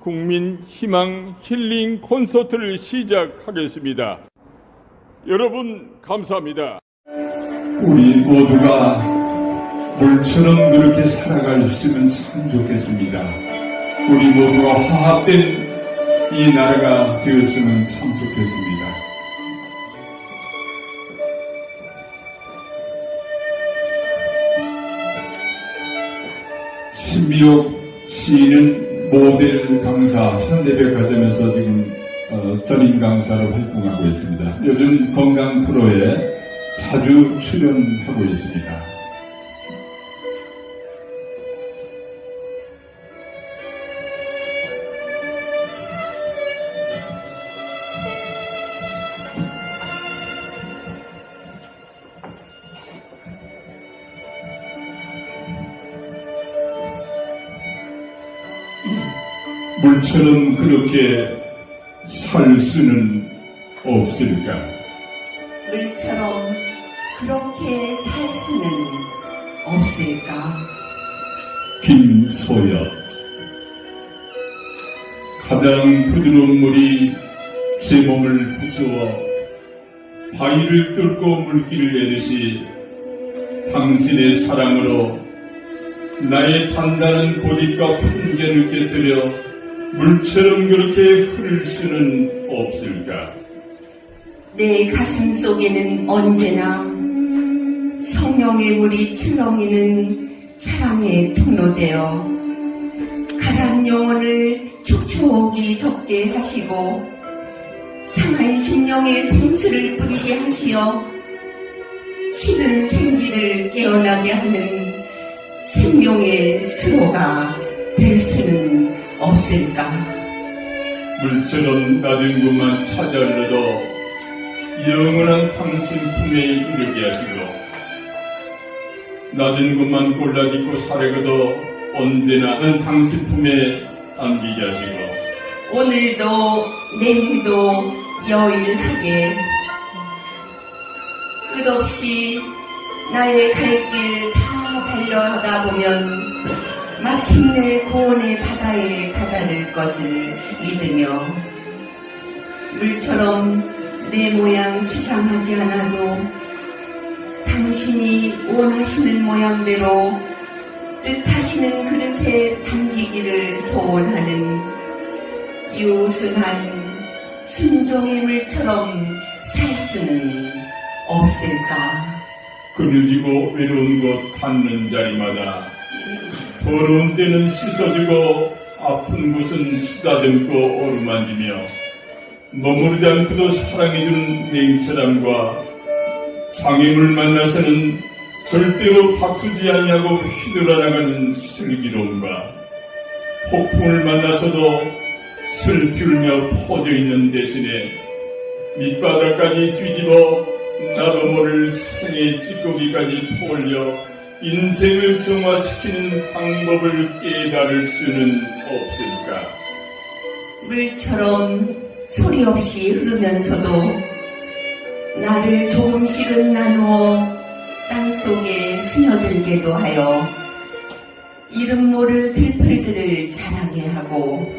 국민 희망 힐링 콘서트를 시작하겠습니다. 여러분 감사합니다. 우리 모두가 물처럼 그렇게 살아갈 수 있으면 참 좋겠습니다. 우리 모두가 화합된 이 나라가 되었으면 참 좋겠습니다. 신미옥 시인은 모델 강사 현대백화점에서 지금 어, 전임 강사로 활동하고 있습니다. 요즘 건강 프로에 자주 출연하고 있습니다. 물처럼 그렇게 살 수는 없을까? 물처럼 그렇게 살 수는 없을까? 김소엽 가장 부드러운 물이 제 몸을 부수어 바위를 뚫고 물길을 내듯이 당신의 사랑으로 나의 단단한 고집과 편견을 깨뜨려 물처럼 그렇게 흐를 수는 없을까? 내 가슴 속에는 언제나 성령의 물이 출렁이는 사랑의 통로되어 가란 영혼을 촉촉이 적게 하시고 상한 심령의 생수를 뿌리게 하시어 힘든 생기를 깨어나게 하는 생명의 수로가 될 수는 없을까? 물처럼 낮은 곳만 찾아올려도 영원한 당신 품에 이르게 하시고 낮은 곳만 골라딛고 살아가도 언제나 는 당신 품에 안기게 하시고 오늘도 내일도 여일하게 끝없이 나의 갈 길 다 달려가다 보면 마침내 구원의 바다에 다다를 것을 믿으며 물처럼 내 모양 주장하지 않아도 당신이 원하시는 모양대로 뜻하시는 그릇에 담기기를 소원하는 유순한 순종의 물처럼 살 수는 없을까? 그늘지고 외로운 곳 닿는 자리마다 더러운 때는 씻어주고 아픈 곳은 쓰다듬고 어루만지며 머무르지 않고도 사랑해주는 냉철함과 장애물 만나서는 절대로 다투지 아니하고 휘둘러 나가는 슬기로움과 폭풍을 만나서도 슬피 울며 퍼져 있는 대신에 밑바닥까지 뒤집어 나도 모를 생의 찌꺼기까지 퍼올려 인생을 정화시키는 방법을 깨달을 수는 없을까? 물처럼 소리 없이 흐르면서도 나를 조금씩은 나누어 땅 속에 스며들게도 하여 이름 모를 들풀들을 자라게 하고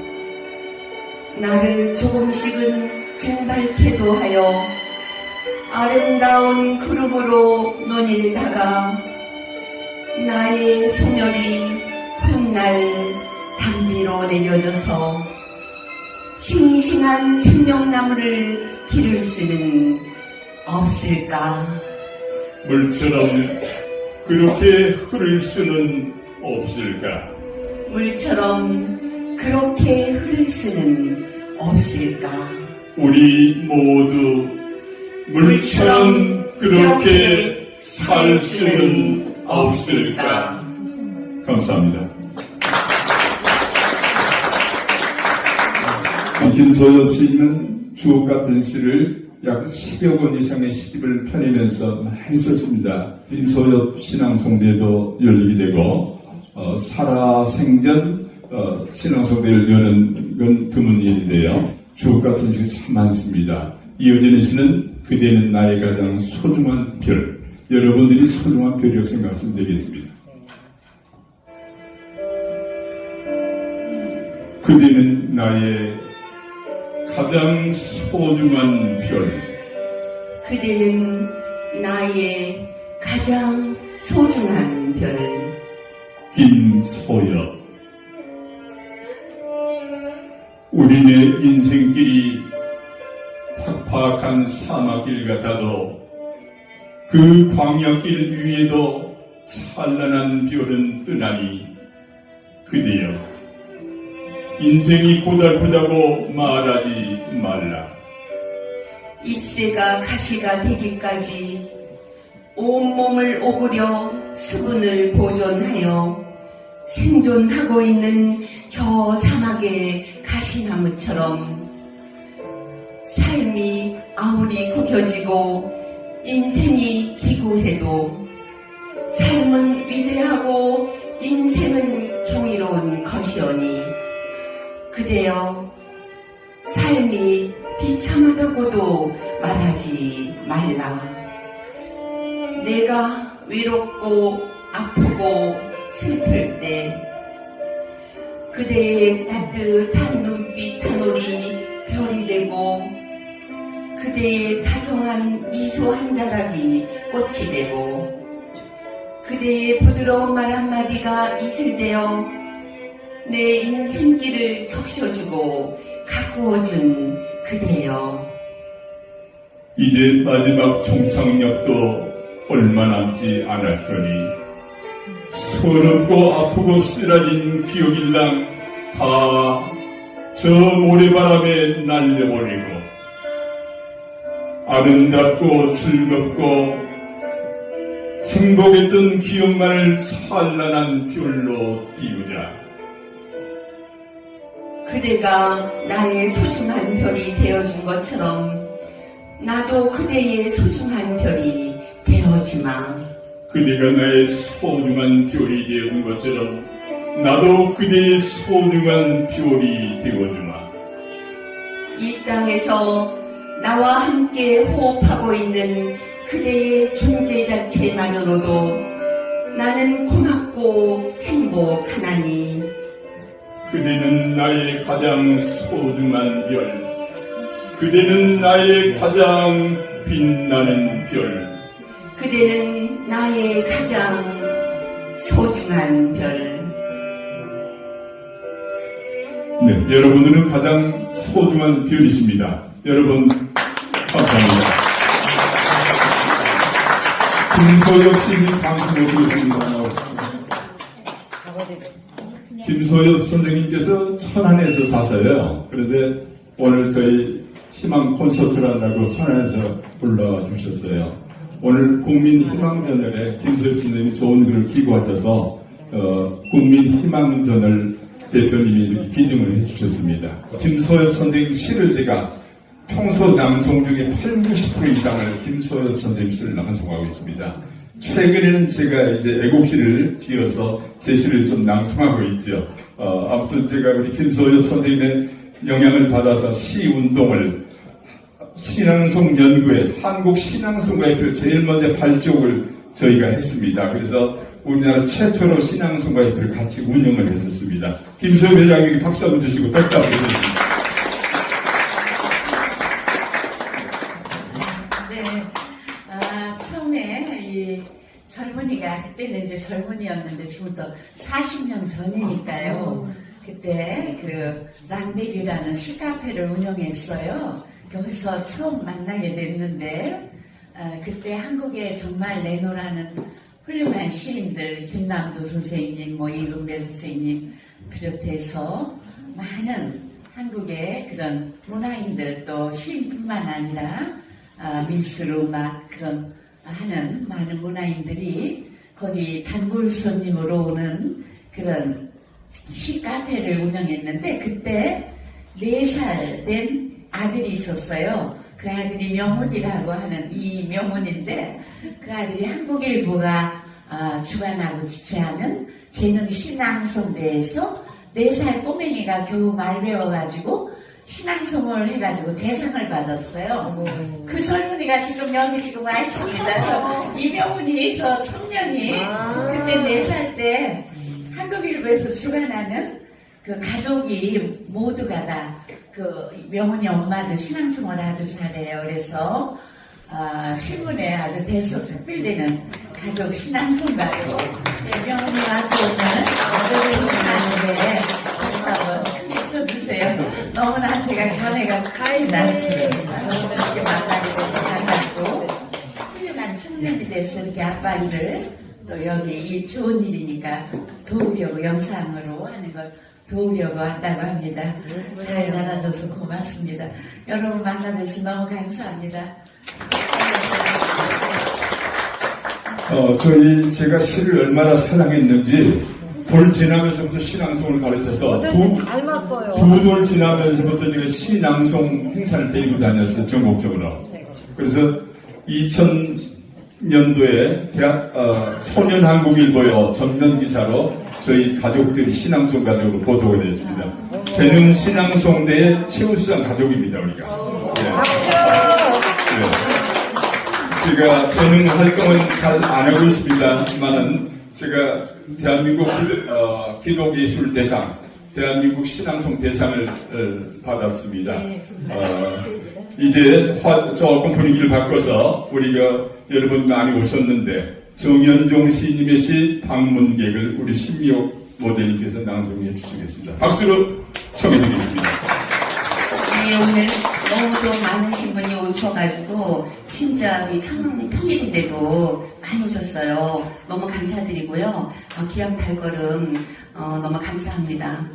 나를 조금씩은 증발케도 하여 아름다운 구름으로 논일다가 나의 소멸이 훗날 담비로 내려져서 싱싱한 생명나무를 기를 수는 없을까? 물처럼 그렇게 흐를 수는 없을까? 물처럼 그렇게 흐를 수는 없을까? 우리 모두 물처럼 그렇게 살 수는 없을까? 감사합니다. 김소엽 시인은 주옥 같은 시를 약 10여 권 이상의 시집을 펴내면서 많이 썼습니다. 김소엽 신앙송대도 열리게 되고 어, 살아생전 어, 신앙송대를 여는 건 드문 일인데요. 주옥 같은 시가 참 많습니다. 이어지는 시는 그대는 나의 가장 소중한 별. 여러분들이 소중한 별이라고 생각하시면 되겠습니다. 그대는 나의 가장 소중한 별. 그대는 나의 가장 소중한 별. 김소엽. 우리네 인생길이 팍팍한 사막길 같아도 그 광야길 위에도 찬란한 별은 뜨나니 그대여 인생이 고달프다고 말하지 말라. 잎새가 가시가 되기까지 온몸을 오그려 수분을 보존하여 생존하고 있는 저 사막의 가시나무처럼 삶이 아무리 구겨지고 인생이 기구해도 삶은 위대하고 인생은 경이로운 것이오니 그대여 삶이 비참하다고도 말하지 말라. 내가 외롭고 아프고 슬플 때 그대의 따뜻한 눈빛 하늘이 별이 되고 그대의 다정한 미소 한 자락이 꽃이 되고 그대의 부드러운 말 한마디가 이슬 되어 내 인생길을 적셔주고 가꾸어준 그대여. 이제 마지막 종착역도 얼마 남지 않았더니 서럽고 아프고 쓰라진 기억일랑 다 저 모래바람에 날려버리고 아름답고 즐겁고 행복했던 기억만을 찬란한 별로 띄우자. 그대가 나의 소중한 별이 되어준 것처럼 나도 그대의 소중한 별이 되어주마. 그대가 나의 소중한 별이 되어준 것처럼 나도 그대의 소중한 별이 되어주마. 이 땅에서 나와 함께 호흡하고 있는 그대의 존재 자체만으로도 나는 고맙고 행복하나니 그대는 나의 가장 소중한 별. 그대는 나의 가장 빛나는 별. 그대는 나의 가장 소중한 별. 네, 여러분들은 가장 소중한 별이십니다. 여러분, 감사합니다. 김소엽 씨님 방송 모시겠습니다. 김소엽 선생님께서 천안에서 사서요. 그런데 오늘 저희 희망 콘서트를 한다고 천안에서 불러주셨어요. 오늘 국민 희망저널에 김소엽 선생님이 좋은 글을 기고하셔서 어, 국민 희망저널 대표님이 기증을 해주셨습니다. 김소엽 선생님 시를 제가 평소 낭송 중에 8, 90% 이상을 김소엽 선생님 시를 낭송하고 있습니다. 최근에는 제가 이제 애곡시를 지어서 제 시를 좀 낭송하고 있죠. 어, 아무튼 제가 우리 김소엽 선생님의 영향을 받아서 시 운동을 신앙송 연구회 한국 신앙송가협회 제일 먼저 발족을 저희가 했습니다. 그래서 우리나라 최초로 신앙송가협회를 같이 운영을 했었습니다. 김소엽 회장님께 박수 한번 주시고 백답 해주십니다. 네. 아, 처음에 이 젊은이가 그때는 이제 젊은이였는데 지금부터 40년 전이니까요. 그때 그 랑데뷰라는 시카페를 운영했어요. 거기서 처음 만나게 됐는데 아, 그때 한국에 정말 내노라는 훌륭한 시인들 김남도 선생님, 뭐 이금배 선생님 비롯해서 많은 한국의 그런 문화인들 또 시인뿐만 아니라 아, 미술 음악 그런 하는 많은 문화인들이 거기 단골 손님으로 오는 그런 시 카페를 운영했는데 그때 네 살 된 아들이 있었어요. 그 아들이 명훈이라고 하는 이 명훈인데 그 아들이 한국일보가 아, 주관하고 주최하는 재능 신앙송대에서 네 살 꼬맹이가 겨우 말 배워가지고 신앙송을 해가지고 대상을 받았어요. 그 젊은이가 지금 여기 지금 와 있습니다. 저 이명훈이 저 청년이 그때 네 살 때 한국일보에서 주관하는 그 가족이 모두가 다 그 명훈이 엄마도 신앙생활 아주 잘해요. 그래서 아, 신문에 아주 대속필되는 가족 신앙생활로 네, 명훈이 와서 오늘 하는데 박수 한번 해주세요. 너무나 제가 견해가 가이다. 너무 이렇게 만나게 돼서 반갑고 훌륭한 청년이 돼서 이렇게 아빠를 또 여기 이 좋은 일이니까 도우려고 영상으로 하는 걸 도우려고 왔다고 합니다. 잘 자라줘서 고맙습니다. 여러분 만나뵈서 너무 감사합니다. 어, 저희 제가 시를 얼마나 사랑했는지 돌 지나면서부터 시낭송을 가르쳐서 두, 돌 지나면서부터 제가 시낭송 행사를 데리고 다녔어요 전국적으로. 그래서 2000년도에 대학 어, 소년 한국일보요 전면 기사로 저희 가족들이 신앙송 가족으로 보도가 됐습니다. 재능 신앙송대의 최우수상 가족입니다 우리가. 예. 네. 제가 재능 활동은 잘 안 하고 있습니다만은 제가 대한민국 어, 기독예술 대상, 대한민국 신앙송 대상을 어, 받았습니다. 어, 이제 화- 조금 분위기를 바꿔서 우리가 여러분 많이 오셨는데 정연종 시인님의 시 방문객을 우리 신미옥 모델님께서 낭송해 주시겠습니다. 박수로 청해 드리겠습니다. 네, 오늘 너무도 분이 오셔가지고 진짜 우리 평, 평일인데도 많이 오셨어요. 너무 감사드리고요. 어, 귀한 발걸음 어, 너무 감사합니다.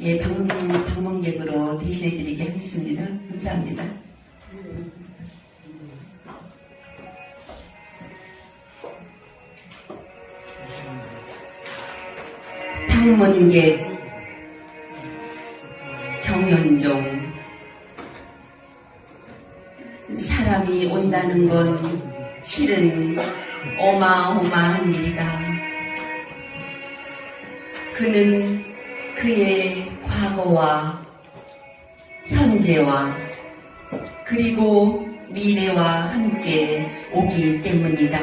예, 방문, 방문객으로 대신해드리게 하겠습니다. 감사합니다. 방문객 온다는 건 실은 어마어마한 일이다. 그는 그의 과거와 현재와 그리고 미래와 함께 오기 때문이다.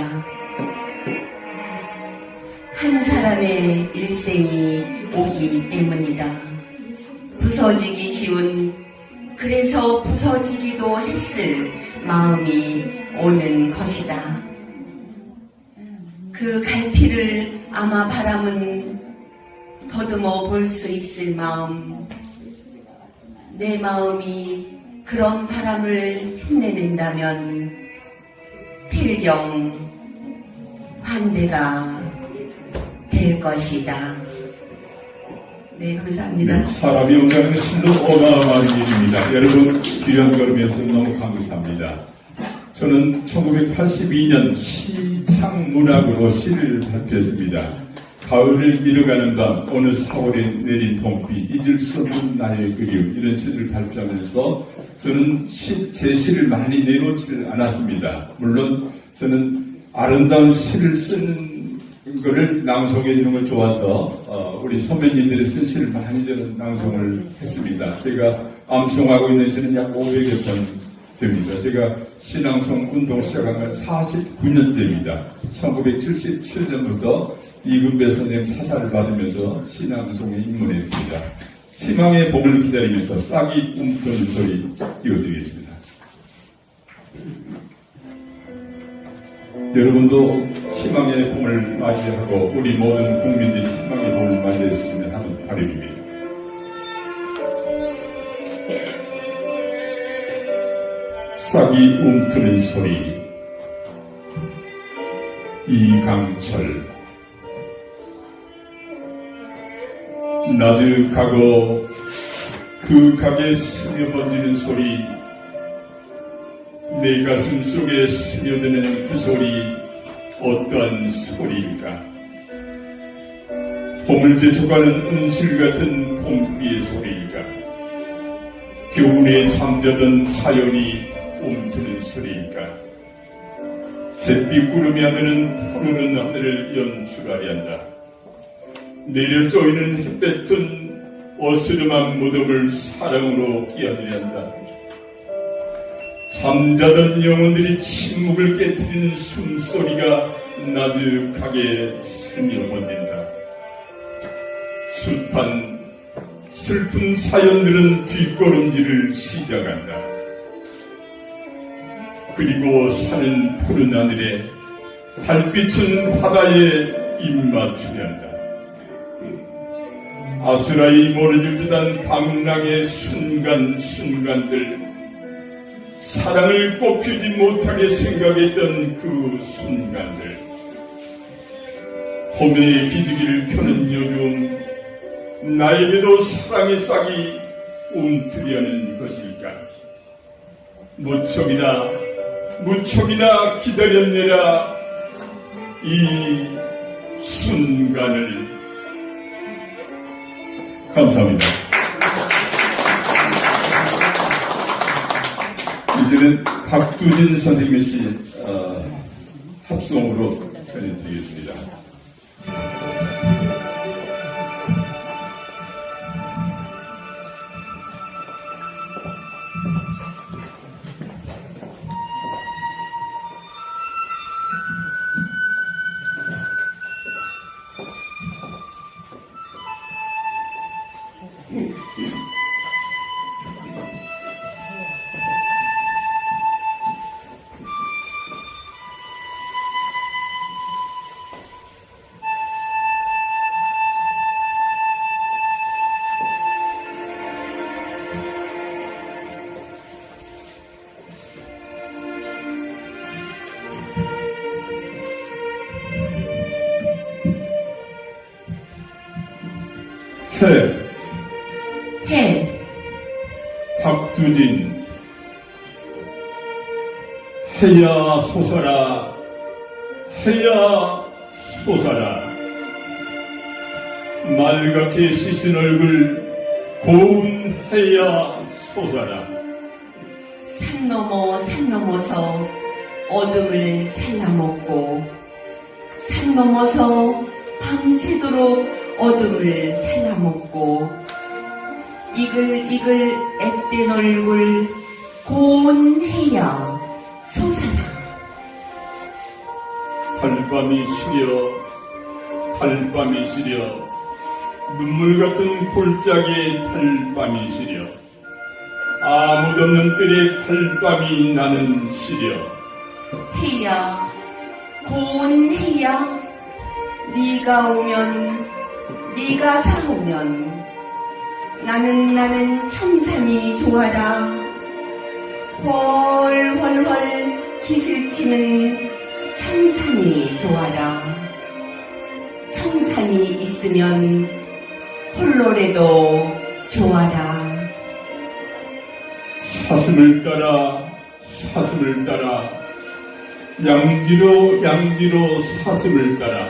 한 사람의 일생이 오기 때문이다. 부서지기 쉬운 그래서 부서지기도 했을 마음이 오는 것이다. 그 갈피를 아마 바람은 더듬어 볼 수 있을 마음. 내 마음이 그런 바람을 흉내낸다면 필경 반대가 될 것이다. 네, 감사합니다. 네, 사람이 온다는 신도 어마어마한 일입니다. 여러분 귀한 걸음에서 너무 감사합니다. 저는 1982년 시창문학으로 시를 발표했습니다. 가을을 밀어가는 밤, 어느 4월에 내린 봄비, 잊을 수 없는 나의 그리움 이런 시를 발표하면서 저는 시, 제 시를 많이 내놓지를 않았습니다. 물론 저는 아름다운 시를 쓰는 거를 낭송해 주는 걸 좋아서 어, 우리 선배님들이 쓴 시를 많이 저는 낭송을 했습니다. 제가 암송하고 있는 시는 약 500여 편 됩니다. 제가 신앙송 운동 시작한 건 49년째입니다. 1977년부터 이금배 선생님 사사를 받으면서 신앙송에 입문했습니다. 희망의 봄을 기다리면서 싹이 움트는 소리 띄워드리겠습니다. 여러분도 희망의 봄을 맞이하고 우리 모든 국민들이 희망의 봄을 맞이했으면 하는 바람입니다. 싹이 움트는 소리. 이강철. 나득하고 그 가게 스며번지는 소리. 내 가슴 속에 스며드는 그 소리 어떠한 소리일까? 봄을 재촉하는 은실 같은 봄비의 소리일까? 교훈에 잠자던 자연이 움트는 소리일까? 잿빛 구름이 하늘은 푸르른 하늘을 연출하려 한다. 내려 쪼이는 햇볕은 어스름한 무덤을 사랑으로 끼어들야 한다. 잠자던 영혼들이 침묵을 깨뜨리는 숨소리가 나득하게 스며번진다. 숱한 슬픈 사연들은 뒷걸음질을 시작한다. 그리고 산은 푸른 하늘에 달빛은 바다에 입맞추련다. 아스라이 모르질 듯한 방랑의 순간순간들 사랑을 꼽히지 못하게 생각했던 그 순간들 봄의 기지기를 펴는 요즘 나에게도 사랑의 싹이 움트려는 것일까 무척이나 무척이나 기다렸느라 이 순간을 감사합니다. 이제는 박두진 선생님 씨 어, 합성으로 전해드리겠습니다. 해야 솟아라 맑게 씻은 얼굴 고운 솟아라 산 넘어 산 넘어서 어둠을 살라먹고 산 넘어서 밤새도록 어둠을 살라먹고 이글이글 앳된 얼굴 고운 해야 달밤이 시려 달밤이 시려. 눈물 같은 골짜기에 달밤이 시려. 아무도 없는 뜰에 달밤이 나는 시려. 해야 고운 해야. 네가 오면 네가 사오면 나는 나는 청산이 좋아라 헐헐헐 기슬치는 청산이 좋아라. 청산이 있으면 홀로라도 좋아라. 사슴을 따라 사슴을 따라. 양지로 양지로 사슴을 따라.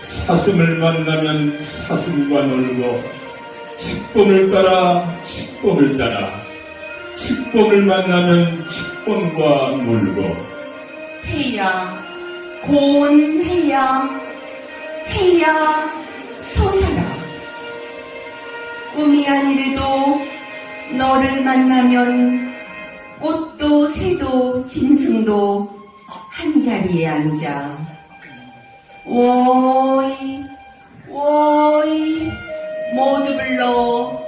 사슴을 만나면 사슴과 놀고 칙봉을 따라 칙봉을 따라 칙봉을 만나면 칙봉과 놀고. 해야 고운 해야 해야 솟아라 꿈이 아니래도 너를 만나면 꽃도 새도 짐승도 한 자리에 앉아. 오이 오이 모두 불러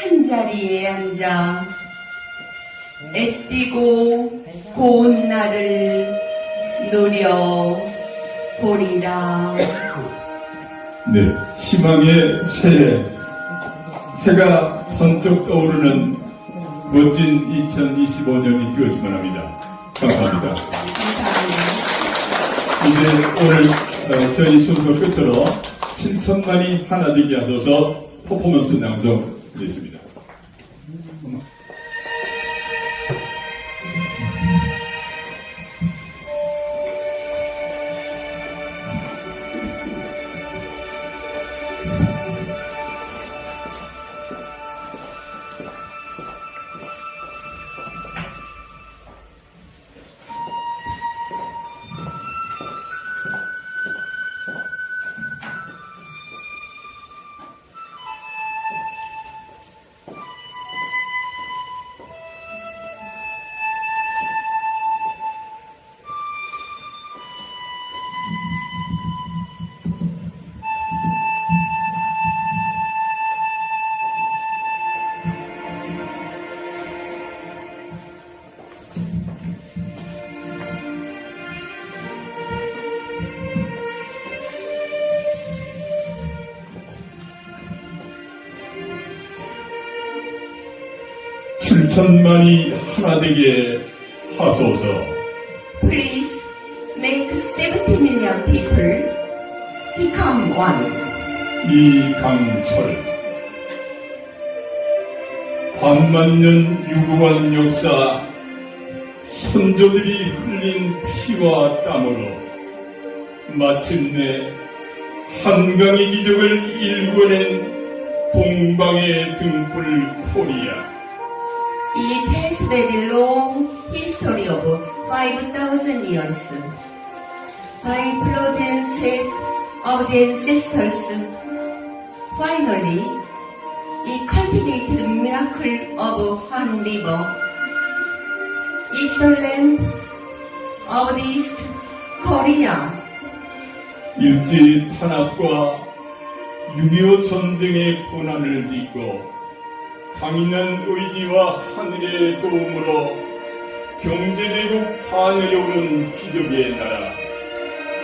한 자리에 앉아 애띠고 고운 날을 누려 보리라. 네 희망의 새해 해가 번쩍 떠오르는 멋진 2025년이 되었으면 합니다 감사합니다. 이제 오늘 어, 저희 순서 끝으로 7천만이 하나 되게 하소서 퍼포먼스 낭송 드리겠습니다. 천만이 하나 되게 하소서. Please make 70 million people become one. 이강철 반만년 유구한 역사 선조들이 흘린 피와 땀으로 마침내 한강의 기적을 일궈낸 동방의 등불 코리아 It has very long history of 5,000 years. By sweat of the ancestors, finally, it cultivated the miracle of one river. It's the land of the East Korea. 일제 탄압과 6.25 전쟁의 고난을 믿고 강인한 의지와 하늘의 도움으로 경제대국 오른 기적의 나라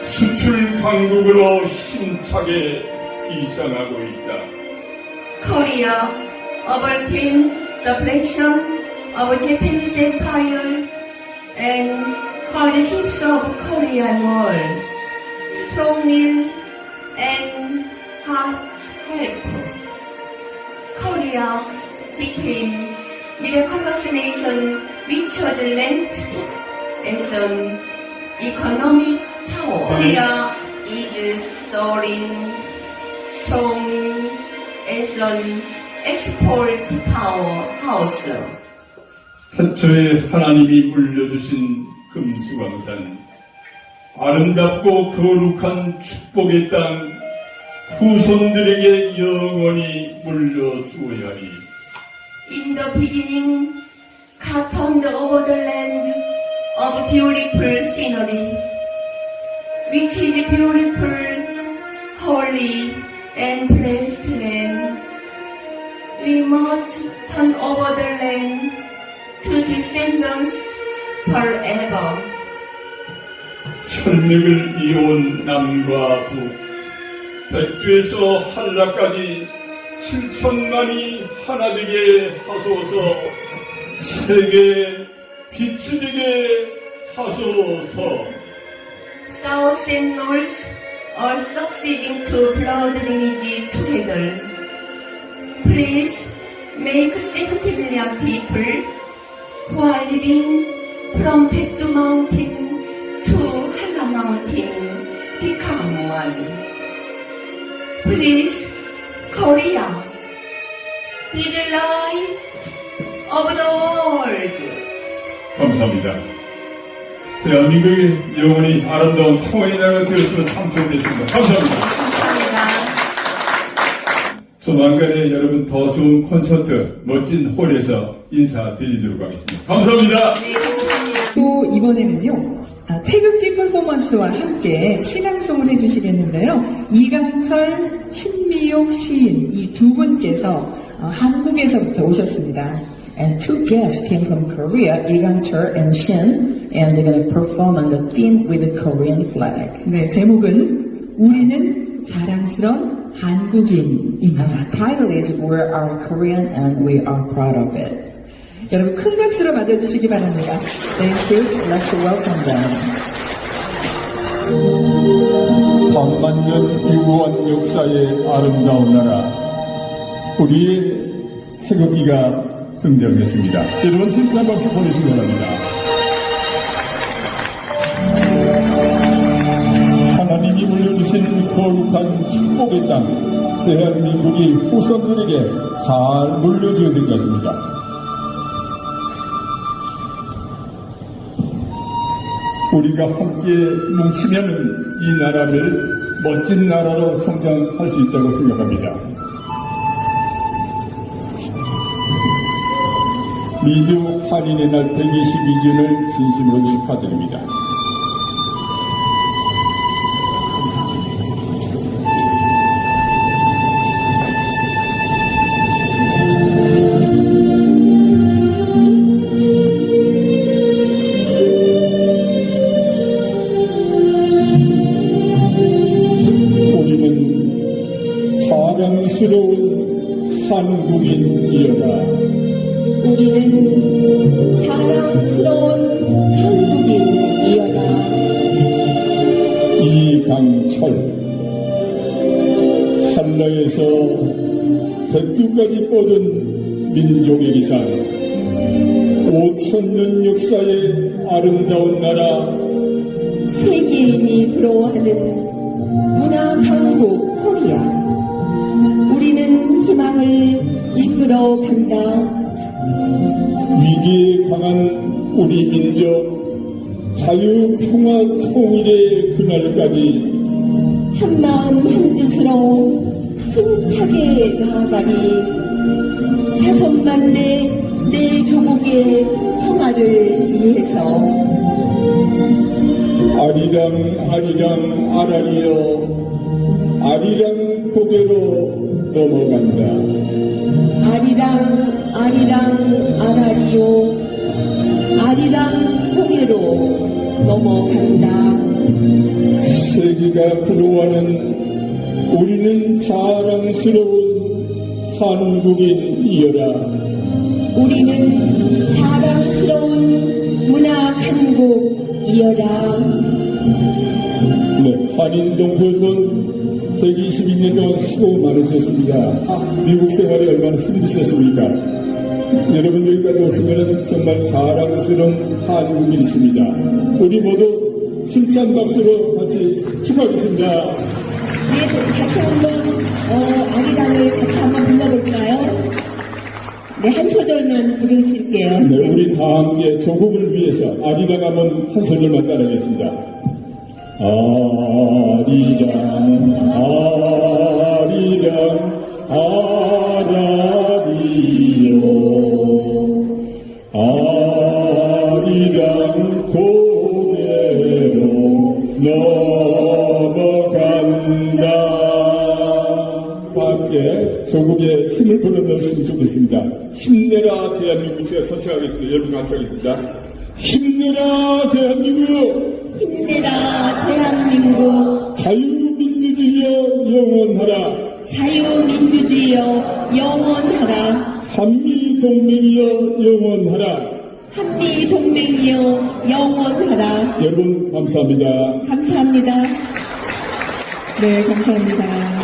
수출 강국으로 힘차게 비상하고 있다. Korea overcame pressure of Japanese Empire and hardships of Korean War. Strong will and hard help. Korea became miraculous nation which was linked as an economic power. Korea is soaring strongly as an export powerhouse. 태초에 하나님이 물려주신 금수강산 아름답고 거룩한 축복의 땅 후손들에게 영원히 물려주어야 하리 In the beginning, God turned over the land of beautiful scenery, which is beautiful, holy, and blessed land. We must turn over the land to descendants forever. 혈맥을 이어온 남과 북 백두에서 한라까지 7천만이 하나 되게 하소서 세계 빛이 되게 하소서 South and North are succeeding to blood lineage together. Please make 70 million people who are living from Pektu Mountain to Hala Mountain become one. Please, Korea, be the light of the world. 감사합니다. 대한민국이 영원히 아름다운 통일의 나라가 되었으면 참 좋겠습니다. 감사합니다. 감사합니다. 조만간에 여러분 더 좋은 콘서트 멋진 홀에서 인사드리도록 하겠습니다. 감사합니다. 네, 감사합니다. 또 이번에는요 아, 태극기 퍼포먼스와 함께 신앙송을 해주시겠는데요 이강철 신미옥 시인 이 두 분께서 어, 한국에서부터 오셨습니다. And two guests came from Korea, Igancher and Shin, and they're going to perform on the theme with the Korean flag. 네 제목은 우리는 자랑스런 한국인입니다. Title is We're Our Korean and We Are Proud of It. 여러분 큰 박수로 맞아주시기 바랍니다. Thank you. Let's welcome them. 반만년 유구한 역사의 아름다운 나라 우리의 태극기가 등장했습니다. 여러분 힘찬 박수 보내시기 바랍니다. 하나님이 물려주신 거룩한 축복의 땅 대한민국이 후손들에게 잘 물려줘야 될 것입니다. 우리가 함께 뭉치면 이 나라를 멋진 나라로 성장할 수 있다고 생각합니다. 미주 한인의 날 122주년을 진심으로 축하드립니다. 자랑스러운 한국인이어라. 우리는 자랑스러운 한국인 이어라. 이강철 한라에서 백두까지 뻗은 민족의 기산 5천년 역사의 아름다운 나라 세계인이 부러워하는 문화 강국 코리아. 우리는 희망을 이끌어 간다. 위기에 강한 우리 민족 자유 평화 통일의 그날까지 한 마음 한 뜻으로 힘차게 나아가니 자손만대 내 조국의 평화를 위해서 아리랑 아리랑 아라리여 아리랑 고개로 넘어간다. 아리랑 아리랑 아라리요 아리랑 고개로 넘어간다. 세계가 부러워하는 우리는 자랑스러운 한국인이여라. 우리는 자랑스러운 문화 강국이여라. 네, 한인동 회원 122년 동안 수고 많으셨습니다. 아, 미국 생활이 얼마나 힘드셨습니까? 여러분 여기까지 오시면 정말 자랑스러운 한국인이십니다. 우리 모두 힘찬 박수로 같이 축하하겠습니다. 네, 다시 한번 어, 아리랑을 같이 한번 불러볼까요? 네, 한 소절만 부르실게요. 네, 우리 다 함께 조국을 위해서 아리랑 한번 한 소절만 따라하겠습니다. 아리랑, 아리랑, 아라리요. 아리랑 고개로 넘어간다. 함께 조국의 힘을 불어넣으시면 좋겠습니다. 힘내라 대한민국 제가 선창하겠습니다. 여러분 같이 하겠습니다. 힘내라 대한민국 힘내라 대한민국 자유민주주의여 영원하라 자유민주주의여 영원하라 한미동맹이여 영원하라 한미동맹이여 영원하라 여러분 감사합니다. 감사합니다. 네, 감사합니다.